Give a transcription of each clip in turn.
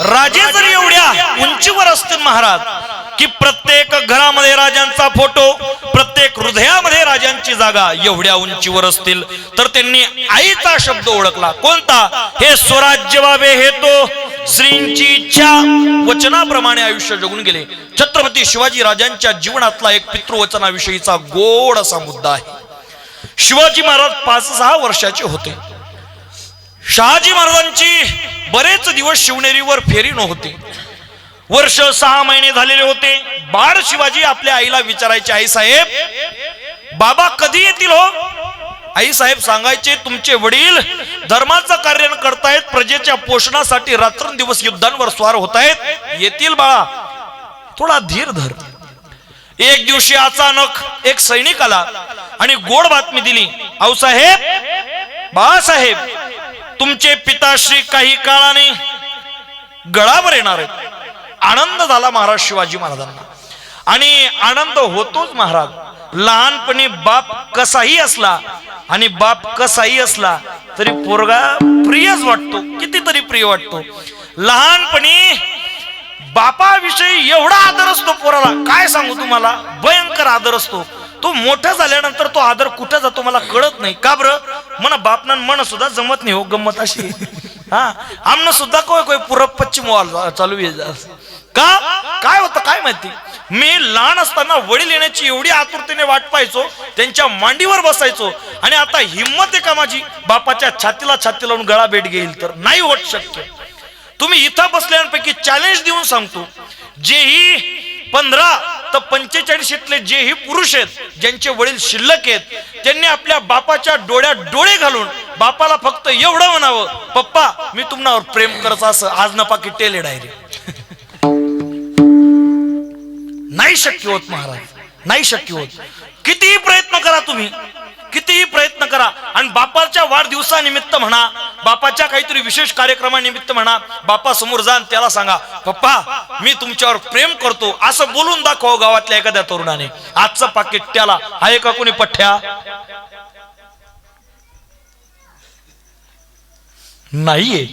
राजे जर एवढ्या उंचीवर असतील महाराज की प्रत्येक घरामध्ये राजांचा फोटो प्रत्येक हृदयामध्ये राजांची जागा एवढ्या उंचीवर असतील. तर त्यांनी आईचा शब्द ओळखला. कोणता? हे स्वराज्य बाबे हे तो श्रींची इच्छा. वचनाप्रमाणे आयुष्य जगून गेले. छत्रपती शिवाजी राजांच्या जीवनातला एक पितृवचनाविषयीचा गोड असा मुद्दा आहे. शिवाजी महाराज पाच सहा वर्षाचे होते. शहाजी महाराजांची बरेच दिवस शिवनेरीवर फेरी नव्हती. वर्ष सहा महिने झालेले होते. बाळ शिवाजी आपल्या आईला विचारायचे आई साहेब बाबा कधी येतील हो? आई साहेब सांगायचे तुमचे वडील धर्माचं कार्य करतायत प्रजेच्या पोषणासाठी रात्रंदिवस युद्धांवर स्वार होत आहेत येतील बाळा. थोडा धीर धर. एक दिवशी अचानक एक सैनिक आला आणि गोड बातमी दिली. आऊसाहेब बाळासाहेब तुमचे पिताश्री काही काळाने गळावर येणार आहेत. आनंद झाला महाराज शिवाजी महाराजांना. आणि आनंद होतोच महाराज. लहानपणी बाप कसाही असला आणि बाप कसाही असला तरी पोरगा प्रियच वाटतो कितीतरी प्रिय वाटतो. लहानपणी बापाविषयी एवढा आदर असतो पोराला. काय सांगू तुम्हाला? भयंकर आदर असतो. तो मोठा झाल्यानंतर तो आदर कुठे जातो मला कळत नाही. का बरं? म्हणा बापना मन सुद्धा जमत नाही हो गंमत अशी. हा? आमनं सुद्धा कोय कोय पुरब पश्चिम वॉल चालू का? काय होतं काय माहिती? मी लहान असताना वडील येण्याची एवढी आतुरतेने वाट पाहायचो त्यांच्या मांडीवर बसायचो आणि आता हिंमत आहे का माझी? बापाच्या छातीला छाती लावून गळा भेट घेईल तर. नाही होत शक्य. तुम्ही इथं बसल्यापैकी चॅलेंज देऊन सांगतो. जेही पंधरा आता पंचेचाळीशीतले जेही पुरुष आहेत ज्यांचे वडील शिल्लक आहेत त्यांनी आपल्या बापाच्या डोळ्यात डोळे घालून बापाला फक्त एवढं म्हणावं पप्पा मी तुम्हाला प्रेम करत असं आज नपा की टेले डायरेक्ट नाही शक्य होत महाराज. नाही शक्य होत. कितीही प्रयत्न करा तुम्ही आणि बापाच्या वाढदिवसानिमित्त म्हणा बापाच्या काहीतरी विशेष कार्यक्रमानिमित्त म्हणा बापा समोर जा आणि त्याला सांगा पप्पा मी तुमच्यावर प्रेम करतो. असं बोलून दाखव हो गावातल्या एखाद्या तरुणाने. आजचं पाकिट त्याला. आहे का कोणी पठ्या नाहीये.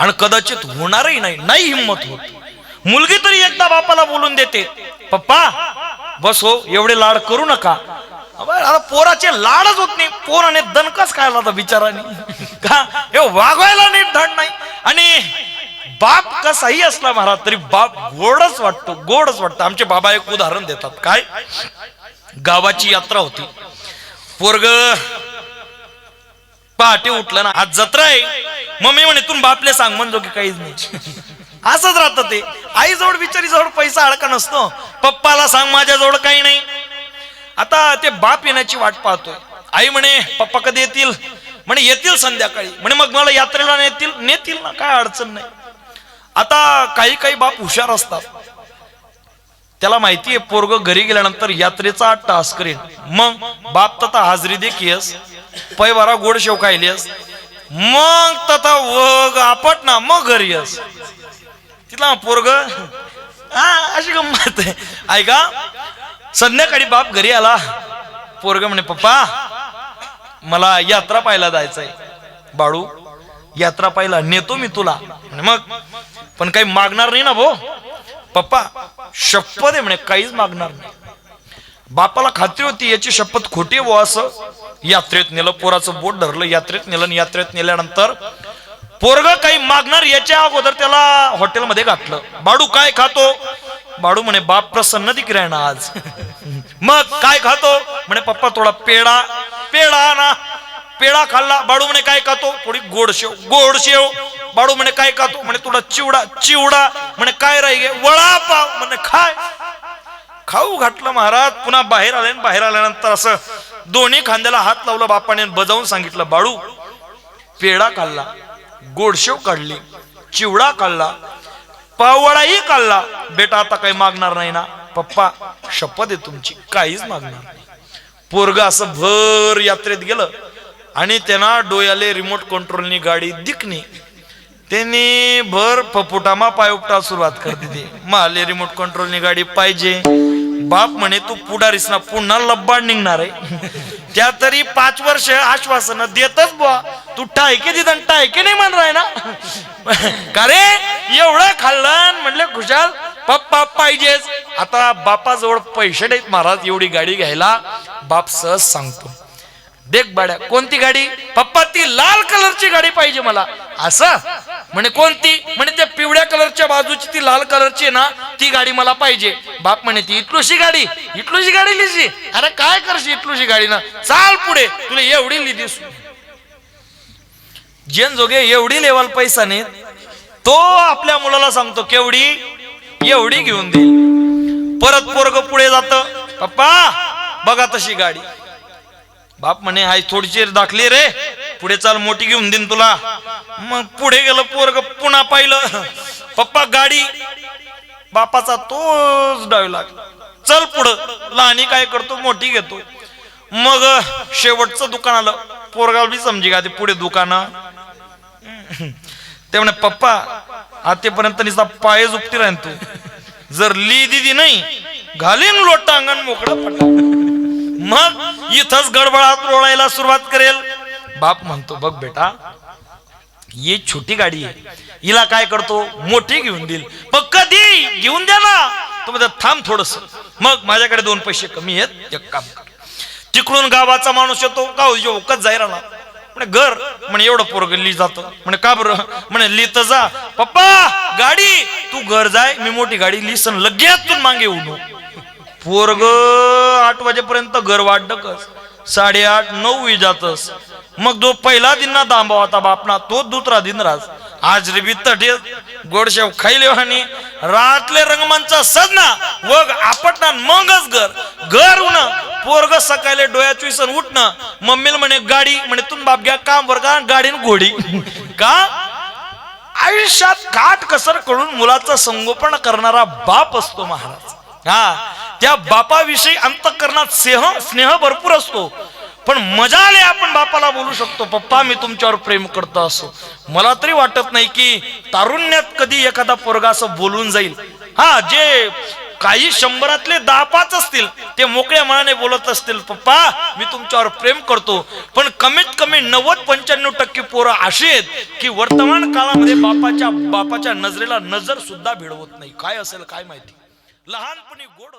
आणि कदाचित होणारही नाही. नाही हिंमत होत. मुलगी तरी एकदा बापाला बोलून देते पप्पा बस हो एवढे लाड करू नका. आता पोराचे लाडच होत नाही. पोराने दणकच खायला होता बिचाराने. का? हे वागवायला नीट धड नाही. आणि बाप कसाही असला महाराज तरी बाप गोडच वाटतो गोडच वाटतो. आमचे बाबा एक उदाहरण देतात. काय? गावाची यात्रा होती. पोरग पहाटे उठलं ना आज जत्रा आहे. मम्मी म्हणे तुम्ही बापले सांग. म्हणतो की काहीच नाही. असंच राहतं ते. आईजवळ बिचारी जवळ पैसा अडका नसतो. पप्पाला सांग माझ्याजवळ काही नाही. आता ते बाप येण्याची वाट पाहतोय. आई म्हणे पप्पा कधी येतील? म्हणे येतील संध्याकाळी. म्हणे मग मला यात्रेला नेतील? नेतील ना काय अडचण नाही. आता काही काही बाप हुशार असतात. त्याला माहिती आहे पोरग घरी गेल्यानंतर यात्रेचा टास्क करेल मग बाप तथा हाजरी देखीस कियस पै बारा गोड शेव खायलीस. मग तथा वग आपट ना मग घरी येस. तिथला पोरग हा अशी गंमत आहे. ऐका संध्याकाळी बाप घरी आला. पोरग म्हणे पप्पा मला यात्रा पाहायला जायचंय. बाळू यात्रा पाहिला नेतो मी तुला. म्हणे मग. पण काही मागणार नाही ना भो. पप्पा शपथ आहे म्हणे काहीच मागणार नाही. बापाला खात्री होती याची शपथ खोटी व असं. यात्रेत नेलं पोराचं बोट धरलं यात्रेत नेलं आणि यात्रेत नेल्यानंतर पोरग काही मागणार याच्या अगोदर त्याला हॉटेलमध्ये घातलं. बाडू काय खातो? बाडू म्हणे बाप प्रसन्न दिक ना आज. मग काय खातो? म्हणे पप्पा थोडा पेडा पेडा ना पेडा खाल्ला. बाडू म्हणे काय खातो? थोडी गोड शेव. गोड शेव. बाडू म्हणे काय खातो? म्हणे तुला चिवडा. चिवडा. म्हणे काय राही वळापाव म्हणे खाय. खाऊ घातलं महाराज. पुन्हा बाहेर आले बाहेर आल्यानंतर असं दोन्ही खांद्याला हात लावला बापाने बजावून सांगितलं बाळू पेडा काढला गोडशेव काढली चिवडा काढला पावडाही काढला बेटा आता काही मागणार नाही ना. पप्पा शपथ आहे तुमची. काहीच मागणार नाही. पोरग असं भर यात्रेत गेलं आणि त्यांना डोयाले रिमोट कंट्रोलनी गाडी दिखणी त्यांनी भर फपुटामा पाय उपटा सुरुवात करते ते माले रिमोट कंट्रोलनी गाडी पाहिजे. बाप म्हणे तू पुढारीस ना पुन्हा लब्बाड निघणार आहे. त्या तरी पाच वर्ष आश्वासन देतच बुवा. तू टायके आणि टायके नाही म्हणणार राय ना? का रे? एवढं म्हणलं खुशाल पप्पा पाहिजेच. आता बापाजवळ पैसे नाहीत महाराज एवढी गाडी घ्यायला बाप सहज सांगतो. देख बाड्या कोणती गाडी? पप्पा ती लाल कलरची गाडी पाहिजे मला. असं? म्हणे कोणती? म्हणे त्या पिवळ्या कलरच्या बाजूची ती लाल कलरची आहे ना ती गाडी मला पाहिजे. बाप म्हणे ती इटलूशी गाडी. इटलूशी गाडी लिहिशी अरे काय करशी इटलूशी गाडी ना? चाल पुढे. तुला एवढी लिहिली जेन जोगे एवढी लेवल पैसा नाही तो आपल्या मुलाला सांगतो केवढी? एवढी घेऊन देईल परत पोरग पुढे जात. पप्पा बघा तशी गाडी. बाप म्हणे हाय थोडीशी दाखली रे. पुढे चाल मोठी घेऊन देईन तुला. मग पुढे गेलं पोरग पुन्हा पाहिलं. पप्पा गाडी. बापाचा तोच डावी लागला. चल पुढं. लहानी काय करतो मोठी घेतो. मग शेवटचं दुकान आलं. पोरगाला बी समजी का ते पुढे दुकान. ते म्हणे पप्पा आतेपर्यंत निसा पाय झुपती राहीन तू. जर ली दिदी नाही घालीन लोट अंगण मोकळं पटा मग इथंच गडबडात रोळायला सुरुवात करेल. बाप म्हणतो बघ बेटा ही छोटी गाडी आहे. हिला काय करतो? मोठी घेऊन देईल. मग कधी? घेऊन द्या ना. तो म्हणतो थांब थोडस. मग माझ्याकडे दोन पैसे कमी आहेत. एक काम कर. तिकडून गावाचा माणूस येतो. का योकच जाय ना म्हणे घर म्हणे एवढं पोरग ली जात. म्हणे का बरं? म्हणे लिहित जा. पप्पा गाडी. तू घर जाय मी मोठी गाडी लिसन लगेच तू मागे उडू. पोरग आठ वाजेपर्यंत घर वाढ कस साडेआठ नऊ विजातस मग जो पहिला दिन ना दांबा होता बापना तो दुसरा दिन राज. आज रे बित्तटे गोडशेव खाईले आणि रातले रंगमांचा सजना. वग आपटणार मगच घर. घर उन पोरग सकाळी डोळ्या विसन उठणं. मम्मीला म्हणे गाडी म्हणे तुम बाप घ्या काम वर का गाडीन घोडी. का? आयुष्यात काट कसर करून मुलाचं संगोपन करणारा बाप असतो महाराज. हा त्या बापाविषयी अंतकरणात स्नेह स्नेह भरपूर असतो. पण मजा आले आपण बापाला बोलू शकतो पप्पा मी तुमच्यावर प्रेम करतो असो. मला तरी वाटत नाही की तारुण्यात कधी एखादा पोरगा असं बोलून जाईल. हा जे काही शंभरातले दहा पाच असतील ते मोकळ्या मनाने बोलत असतील पप्पा मी तुमच्यावर प्रेम करतो. पण कमीत कमी नव्वद पंच्याण्णव टक्के पोरं अशी आहेत की वर्तमान काळामध्ये बापाच्या बापाच्या नजरेला नजर सुद्धा भिडवत नाही. काय असेल काय माहिती? लहानपणी गोड